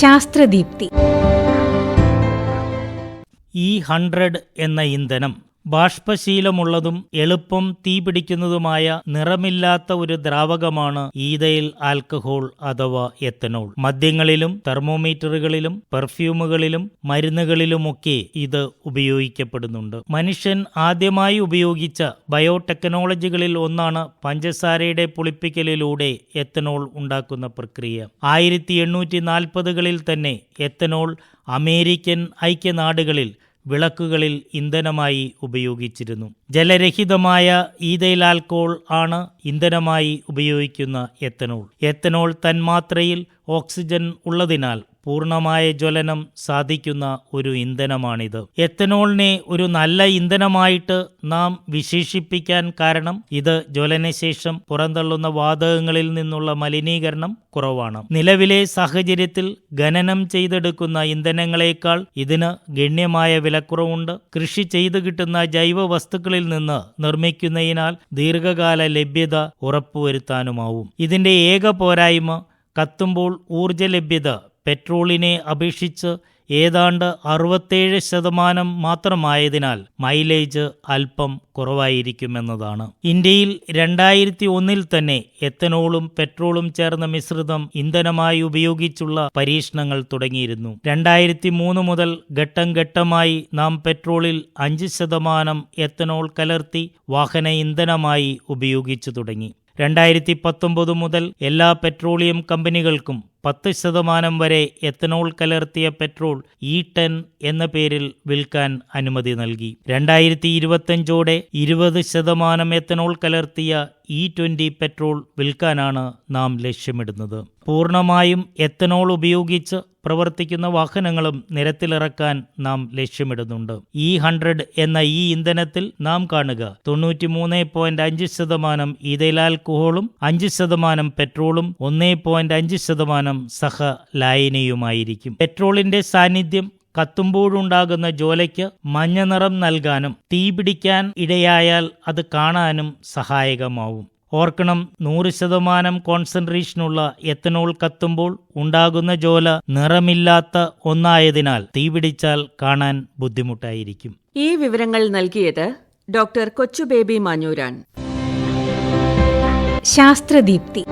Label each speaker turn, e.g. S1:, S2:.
S1: ശാസ്ത്രദീപ്തി.
S2: ഈ ഹൺഡ്രഡ് എന്ന ഇന്ധനം ബാഷ്പശീലമുള്ളതും എളുപ്പം തീപിടിക്കുന്നതുമായ നിറമില്ലാത്ത ഒരു ദ്രാവകമാണ് ഈതയിൽ ആൽക്കഹോൾ അഥവാ എത്തനോൾ. മദ്യങ്ങളിലും തെർമോമീറ്ററുകളിലും പെർഫ്യൂമുകളിലും മരുന്നുകളിലുമൊക്കെ ഇത് ഉപയോഗിക്കപ്പെടുന്നുണ്ട്. മനുഷ്യൻ ആദ്യമായി ഉപയോഗിച്ച ബയോടെക്നോളജികളിൽ ഒന്നാണ് പഞ്ചസാരയുടെ പുളിപ്പിക്കലിലൂടെ എത്തനോൾ ഉണ്ടാക്കുന്ന പ്രക്രിയ. ആയിരത്തി എണ്ണൂറ്റി നാൽപ്പതുകളിൽ തന്നെ എത്തനോൾ അമേരിക്കൻ ഐക്യനാടുകളിൽ വിളക്കുകളിൽ ഇന്ധനമായി ഉപയോഗിച്ചിരുന്നു. ജലരഹിതമായ ഈതയിൽ ആൽക്കോൾ ആണ് ഇന്ധനമായി ഉപയോഗിക്കുന്ന എത്തനോൾ. എത്തനോൾ തന്മാത്രയിൽ ഓക്സിജൻ ഉള്ളതിനാൽ പൂർണമായ ജ്വലനം സാധിക്കുന്ന ഒരു ഇന്ധനമാണിത്. എത്തനോളിനെ ഒരു നല്ല ഇന്ധനമായിട്ട് നാം വിശേഷിപ്പിക്കാൻ കാരണം ഇത് ജ്വലനശേഷം പുറന്തള്ളുന്ന വാതകങ്ങളിൽ നിന്നുള്ള മലിനീകരണം കുറവാണ്. നിലവിലെ സാഹചര്യത്തിൽ ഖനനം ചെയ്തെടുക്കുന്ന ഇന്ധനങ്ങളെക്കാൾ ഇതിന് ഗണ്യമായ വിലക്കുറവുണ്ട്. കൃഷി ചെയ്തു കിട്ടുന്ന ജൈവ വസ്തുക്കളിൽ നിന്ന് നിർമ്മിക്കുന്നതിനാൽ ദീർഘകാല ലഭ്യത ഉറപ്പുവരുത്താനുമാവും. ഇതിന്റെ ഏക പോരായ്മ കത്തുമ്പോൾ ഊർജ ലഭ്യത പെട്രോളിനെ അപേക്ഷിച്ച് ഏതാണ്ട് അറുപത്തേഴ് ശതമാനം മാത്രമായതിനാൽ മൈലേജ് അല്പം കുറവായിരിക്കുമെന്നതാണ്. ഇന്ത്യയിൽ രണ്ടായിരത്തി ഒന്നിൽ തന്നെ എത്തനോളും പെട്രോളും ചേർന്ന മിശ്രിതം ഇന്ധനമായി ഉപയോഗിച്ചുള്ള പരീക്ഷണങ്ങൾ തുടങ്ങിയിരുന്നു. രണ്ടായിരത്തി മൂന്ന് മുതൽ ഘട്ടം ഘട്ടമായി നാം പെട്രോളിൽ അഞ്ച് ശതമാനം എത്തനോൾ കലർത്തി വാഹന ഇന്ധനമായി ഉപയോഗിച്ചു തുടങ്ങി. രണ്ടായിരത്തി പത്തൊമ്പത് മുതൽ എല്ലാ പെട്രോളിയം കമ്പനികൾക്കും പത്ത് ശതമാനം വരെ എത്തനോൾ കലർത്തിയ പെട്രോൾ ഇ ടെൻ എന്ന പേരിൽ വിൽക്കാൻ അനുമതി നൽകി. രണ്ടായിരത്തി ഇരുപത്തഞ്ചോടെ ഇരുപത് ശതമാനം എത്തനോൾ കലർത്തിയ ഇ ട്വന്റി പെട്രോൾ വിൽക്കാനാണ് നാം ലക്ഷ്യമിടുന്നത്. പൂർണമായും എത്തനോൾ ഉപയോഗിച്ച് പ്രവർത്തിക്കുന്ന വാഹനങ്ങളും നിരത്തിലിറക്കാൻ നാം ലക്ഷ്യമിടുന്നുണ്ട്. ഇ ഹൺഡ്രഡ് എന്ന ഈ ഇന്ധനത്തിൽ നാം കാണുക. തൊണ്ണൂറ്റി മൂന്ന് പോയിന്റ് അഞ്ച് ശതമാനം ഈതൈൽ അഞ്ച് ശതമാനം പെട്രോളും ഒന്നേ പോയിന്റ് അഞ്ച് ശതമാനം സഹ ലായനിയുമായിരിക്കും. പെട്രോളിന്റെ സാന്നിധ്യം കത്തുമ്പോഴുണ്ടാകുന്ന ജോലയ്ക്ക് മഞ്ഞ നിറം നൽകാനും തീപിടിക്കാൻ ഇടയായാൽ അത് കാണാനും സഹായകമാവും. ഓർക്കണം നൂറ് ശതമാനം കോൺസെൻട്രേഷനുള്ള എത്തനോൾ കത്തുമ്പോൾ ഉണ്ടാകുന്ന ജോല നിറമില്ലാത്ത ഒന്നായതിനാൽ തീപിടിച്ചാൽ കാണാൻ ബുദ്ധിമുട്ടായിരിക്കും.
S3: ഈ വിവരങ്ങൾ നൽകിയത് ഡോക്ടർ കൊച്ചുബേബി മാഞ്ഞൂരാൻ.
S1: ശാസ്ത്രദീപ്തി.